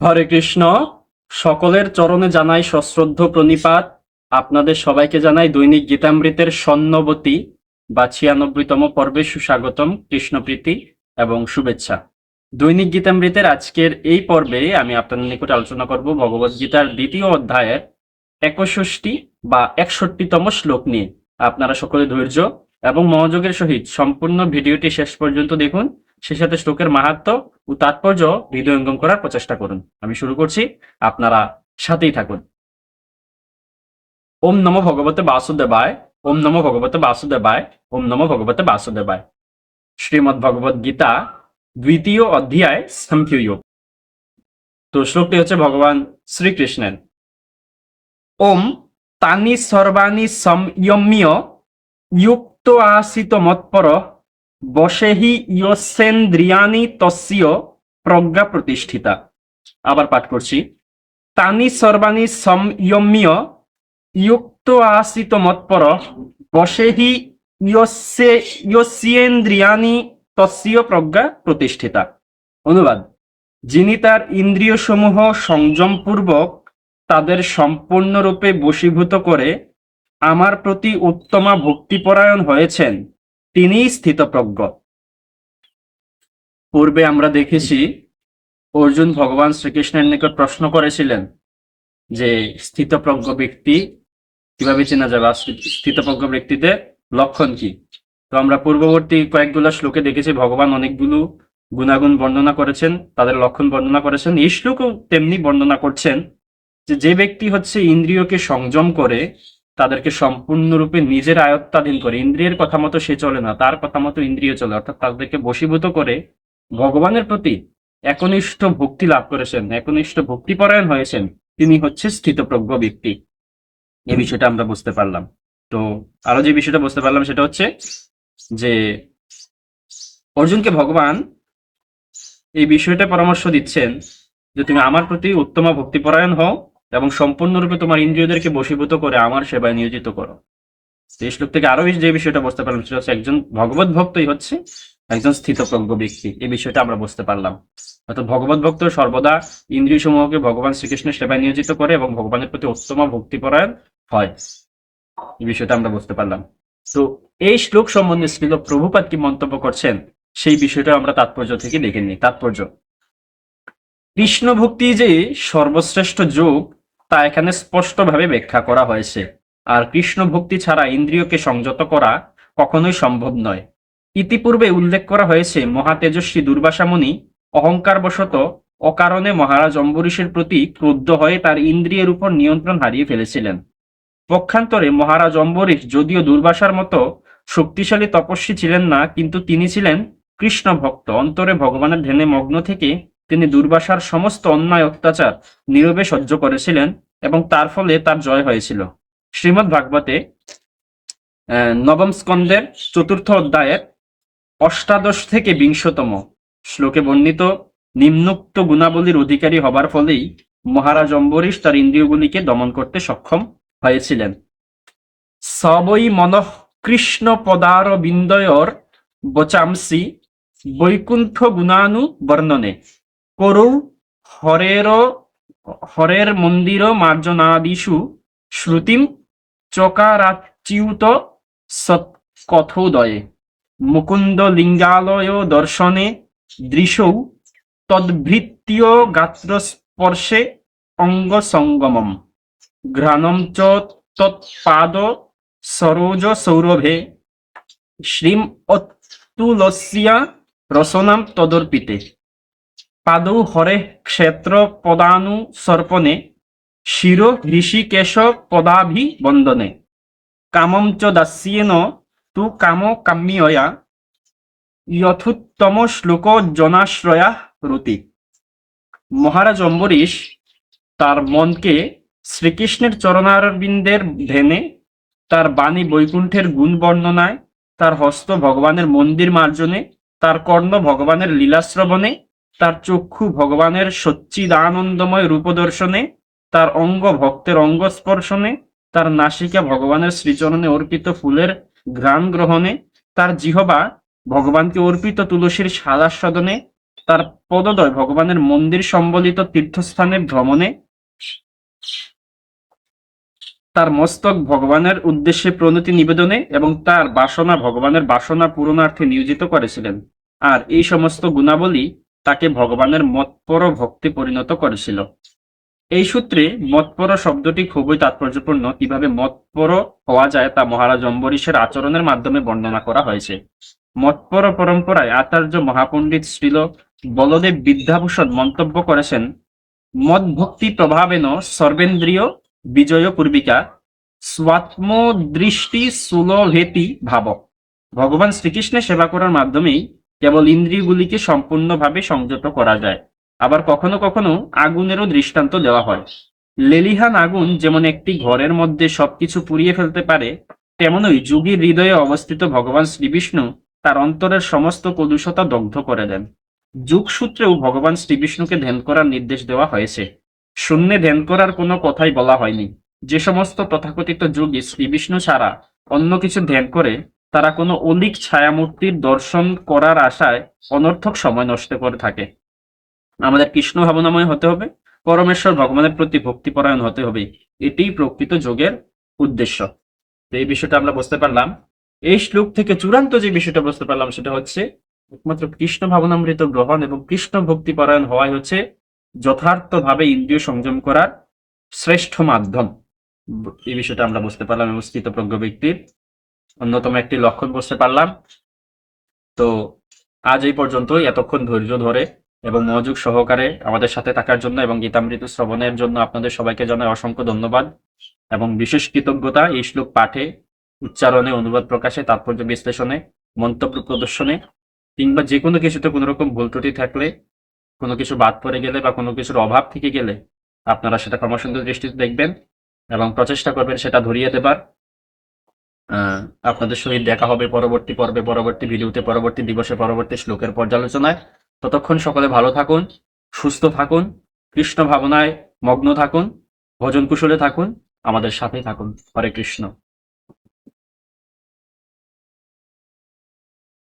হরে কৃষ্ণ, সকলের চরণে জানাই সশ্রদ্ধ প্রণিপাত। আপনাদের সবাইকে জানাই দৈনিক গীতামৃতের স্বর্ণবতী বা ছিয়ানব্বইতম পর্বে সুস্বাগতম, কৃষ্ণপ্রীতি এবং শুভেচ্ছা। দৈনিক গীতামৃতের আজকের এই পর্বে আমি আপনাদের নিকট আলোচনা করব ভগবদ গীতার দ্বিতীয় অধ্যায়ের একষষ্টি বা একষট্টিতম শ্লোক নিয়ে। আপনারা সকলে ধৈর্য এবং মনোযোগের সহিত সম্পূর্ণ ভিডিওটি শেষ পর্যন্ত দেখুন। সে সাথে শ্লোকের মাহাত্ম ও তাৎপর্য হৃদয়ঙ্গম করার প্রচেষ্টা করুন। আমি শুরু করছি, আপনারা সাথেই থাকুন। ওম নম ভগবতে বাসুদেবায়, ওম নম ভগবতে বাসুদেবায়, ওম নম ভগবতে বাসুদেবায়। শ্রীমদ ভগবত গীতা দ্বিতীয় অধ্যায় সম্প্যুয়োগ তো শ্লোকটি হচ্ছে ভগবান শ্রীকৃষ্ণের। ওম তানি সর্বাণি সংযম্য যুক্ত আসিত মৎপর বসেহি ইয়সেন্দ্রিয়ানি তস্য প্রজ্ঞা প্রতিষ্ঠিতা। আবার পাঠ করছি। তানি সর্বাণি সংযম্য যুক্ত আসিত মৎপর বসেহি ইয়স্যে তস্য প্রজ্ঞা প্রতিষ্ঠিতা। অনুবাদ, যিনি তার ইন্দ্রিয়সমূহ সংযমপূর্বক তাদের সম্পূর্ণরূপে বশীভূত করে আমার প্রতি উত্তমা ভক্তিপরায়ণ হয়েছেন তিনিই স্থিতপ্রজ্ঞ। পূর্বে আমরা দেখেছি, অর্জুন ভগবান শ্রীকৃষ্ণের নিকট প্রশ্ন করেছিলেন যে, স্থিতপ্রজ্ঞ ব্যক্তি কীভাবে চেনা যাবে? স্থিতপ্রজ্ঞ ব্যক্তিদের লক্ষণ কি? তো আমরা পূর্ববর্তী কয়েকগুলো শ্লোকে দেখেছি, ভগবান অনেকগুলো গুণাগুণ বর্ণনা করেছেন, তাদের লক্ষণ বর্ণনা করেছেন। এই শ্লোকও তেমনি বর্ণনা করছেন যে যে ব্যক্তি হচ্ছে ইন্দ্রিয়কে সংযম করে তাদেরকে সম্পূর্ণরূপে নিজের আয়ত্তাধীন করে, ইন্দ্রিয়ের কথা মতো সে চলে না, তার কথা মতো ইন্দ্রিয় চলে, অর্থাৎ তাদেরকে বশীভূত করে ভগবানের প্রতি একনিষ্ঠ ভক্তি লাভ করেছেন, একনিষ্ঠ ভক্তিপরায়ণ হয়েছেন। তিনি হচ্ছে স্থিতপ্রজ্ঞ ব্যক্তি। এই বিষয়টা আমরা বুঝতে পারলাম। তো আরও যে বিষয়টা বুঝতে পারলাম সেটা হচ্ছে যে অর্জুনকে ভগবান এই বিষয়টা পরামর্শ দিচ্ছেন যে তুমি আমার প্রতি উত্তম ভক্তিপরায়ণ হও এবং সম্পূর্ণরূপে তোমার ইন্দ্রিয়দেরকে বশীভূত করে আমার সেবায় নিয়োজিত করো। এই শ্লোক থেকে আরও যে বিষয়টা বুঝতে পারলাম, সেটা হচ্ছে একজন ভগবত ভক্তই হচ্ছে একজন স্থিতপ্রজ্ঞ ব্যক্তি। এই বিষয়টা আমরা বুঝতে পারলাম। অর্থাৎ ভগবত ভক্ত সর্বদা ইন্দ্রিয় সমূহকে ভগবান শ্রীকৃষ্ণের সেবায় নিয়োজিত করে এবং ভগবানের প্রতি উত্তম ভক্তিপরায়ণ হয়। এই বিষয়টা আমরা বুঝতে পারলাম। তো এই শ্লোক সম্বন্ধে শ্রীল প্রভুপাত কি মন্তব্য করছেন, সেই বিষয়টা আমরা তাৎপর্য থেকে দেখে নিই। তাৎপর্য কৃষ্ণ ভক্তি যে সর্বশ্রেষ্ঠ যোগ তা এখানে স্পষ্টভাবে ব্যাখ্যা করা হয়েছে। আর কৃষ্ণ ভক্তি ছাড়া ইন্দ্রিয়কে সংযত করা কখনোই সম্ভব নয়। ইতিপূর্বে উল্লেখ করা হয়েছে, মহাতেজস্বী দুর্বাসামণি অহংকারবশত অকারণে মহারাজ অম্বরীশের প্রতি ক্রুদ্ধ হয়ে তার ইন্দ্রিয়ের উপর নিয়ন্ত্রণ হারিয়ে ফেলেছিলেন। পক্ষান্তরে মহারাজ অম্বরীশ যদিও দুর্বাসার মতো শক্তিশালী তপস্বী ছিলেন না, কিন্তু তিনি ছিলেন কৃষ্ণ ভক্ত অন্তরে ভগবানের ধ্যানে মগ্ন থেকে তিনি দুর্বাসার সমস্ত অন্যায়, অত্যাচার নীরবে সহ্য করেছিলেন এবং তার ফলে তার জয় হয়েছিল। শ্রীমৎ ভাগবতে নবম স্কন্দের চতুর্থ অধ্যায়ের অষ্টাদশ থেকে বিংশতম শ্লোকে বর্ণিত, নিম্নোক্ত গুণাবলীর অধিকারী হবার ফলেই মহারাজ অম্বরীশ তার ইন্দ্রিয়গুলিকে দমন করতে সক্ষম হয়েছিলেন। সবই মনঃ কৃষ্ণ পদার বিন্দয়র বচামসি বৈকুণ্ঠ গুণানু বর্ণনে করু হরের হরের মন্দির মার্জনাদিষু শ্রুতিম চকারাচ্যুত সৎকথোদয়ে মুকুন্দ লিঙ্গালয় দর্শনে দৃশৌ তদ্ভৃত্য গাত্রস্পর্শে অঙ্গ সঙ্গমম ঘ্রাণম চ তৎপাদ সরোজ সৌরভে। শ্রীম অতুলস্যা রসনাম তদর্পিতে। পাদৌ হরে ক্ষেত্র পদানু সর্পণে শির ঋষিকেশ পদাভি বন্দনে। কামম চ দাস্যেন, তু কাম কাম্যয়া, যথুত্তম শ্লোক জনাশ্রয়া রতি মহারাজ অম্বরীশ তার মনকে শ্রীকৃষ্ণের চরণারবিন্দের ধ্যানে, তার বাণী বৈকুণ্ঠের গুণ বর্ণনায়, তার হস্ত ভগবানের মন্দির মার্জনে, তার কর্ণ ভগবানের লীলাশ্রবণে তার চক্ষু ভগবানের সচ্চিদানন্দময় রূপ দর্শনে তার অঙ্গ ভক্তের অঙ্গ স্পর্শনে তার নাসিকা ভগবানের শ্রীচরণে অর্পিত ফুলের ঘ্রাণ গ্রহণে, তার জিহবা ভগবানকে অর্পিত তুলসীর সাদা সাদাস্বাদনে তার পদদয় ভগবানের মন্দির সম্বলিত তীর্থস্থানে ভ্রমণে, তার মস্তক ভগবানের উদ্দেশ্যে প্রণতি নিবেদনে এবং তার বাসনা ভগবানের বাসনা পূরণার্থে নিয়োজিত করেছিলেন। আর এই সমস্ত গুণাবলী তাকে ভগবানের মতপর ভক্তি পরিণত করেছিল। এই সূত্রে মতপর শব্দটি খুবই তাৎপর্যপূর্ণ, কীভাবে মতপর হওয়া যায় তা মহারাজ অম্বরীশের আচরণের মাধ্যমে বর্ণনা করা হয়েছে। মতপর পরম্পরায় আচার্য মহাপণ্ডিত শ্রীল বলদেব বিদ্যাভূষণ মন্তব্য করেছেন মদ ভক্তি প্রভাবেন সর্বেন্দ্রীয় বিজয় পূর্বিকা স্বাত্ম দৃষ্টি সুলভেতি ভাব। ভগবান শ্রীকৃষ্ণের সেবা করার মাধ্যমেই কেবল ইন্দ্রিয়গুলিকে সম্পূর্ণভাবে সংযত করা যায়। আবার কখনো কখনো আগুনেরও দৃষ্টান্ত দেওয়া হয়। লেলিহান আগুন যেমন একটি ঘরের মধ্যে সবকিছু পুড়িয়ে ফেলতে পারে, তেমনই যুগীর হৃদয়ে অবস্থিত ভগবান শ্রীবিষ্ণু তার অন্তরের সমস্ত কলুষতা দগ্ধ করে দেন। যুগসূত্রেও ভগবান শ্রীবিষ্ণুকে ধ্যান করার নির্দেশ দেওয়া হয়েছে। শূন্যে ধ্যান করার কোনো কথাই বলা হয়নি। যে সমস্ত তথাকথিত যোগী শ্রীবিষ্ণু ছাড়া অন্য কিছু ধ্যান করে তারা কোনো অলিক ছায়ামূর্তির দর্শন করার আশায় অনর্থক সময় নষ্ট করে থাকে। আমাদের কৃষ্ণ ভাবনাময় হতে হবে, পরমেশ্বর ভগবানের প্রতি ভক্তিপরায়ণ হতে হবে, এটিই প্রকৃত যোগের উদ্দেশ্য। এই বিষয়টা আমরা বুঝতে পারলাম। এই শ্লোক থেকে চূড়ান্ত যে বিষয়টা বুঝতে পারলাম সেটা হচ্ছে, একমাত্র কৃষ্ণ ভাবনামৃত গ্রহণ এবং কৃষ্ণ ভক্তিপরায়ণ হওয়াই হচ্ছে যথার্থভাবে ইন্দ্রিয় সংযম করার শ্রেষ্ঠ মাধ্যম। এই বিষয়টা আমরা বুঝতে পারলাম এবং স্থিতপ্রজ্ঞ ব্যক্তির। অন্যতম একটি লক্ষণ বুঝতে পারলাম। তো আজ এই পর্যন্তই। এতক্ষণ ধৈর্য ধরে এবং মনোযোগ সহকারে আমাদের সাথে থাকার জন্য এবং গীতামৃত শ্রবণের জন্য আপনাদের সবাইকে জানাই অসংখ্য ধন্যবাদ। এবং বিশেষ কৃতজ্ঞতা এই শ্লোক পাঠে, উচ্চারণে, অনুবাদ প্রকাশে, তাৎপর্য বিশ্লেষণে, মন্তব্য প্রদর্শনে কিংবা যে কোনো কিছুতে কোনো রকম ভুল ত্রুটি থাকলে, কোনো কিছু বাদ পড়ে গেলে বা কোনো কিছুর অভাব থেকে গেলে আপনারা সেটা ক্ষমাসুন্দর দৃষ্টিতে দেখবেন এবং প্রচেষ্টা করবেন সেটা ধরিয়ে দেবার। আপনাদের সহিত দেখা হবে পরবর্তী পর্বে, পরবর্তী ভিডিওতে, পরবর্তী দিবসে, পরবর্তী শ্লোকের পর্যালোচনায়। ততক্ষণ সকলে ভালো থাকুন, সুস্থ থাকুন, কৃষ্ণ ভাবনায় মগ্ন থাকুন ভজন কুশলে থাকুন, আমাদের সাথেই থাকুন। হরে কৃষ্ণ।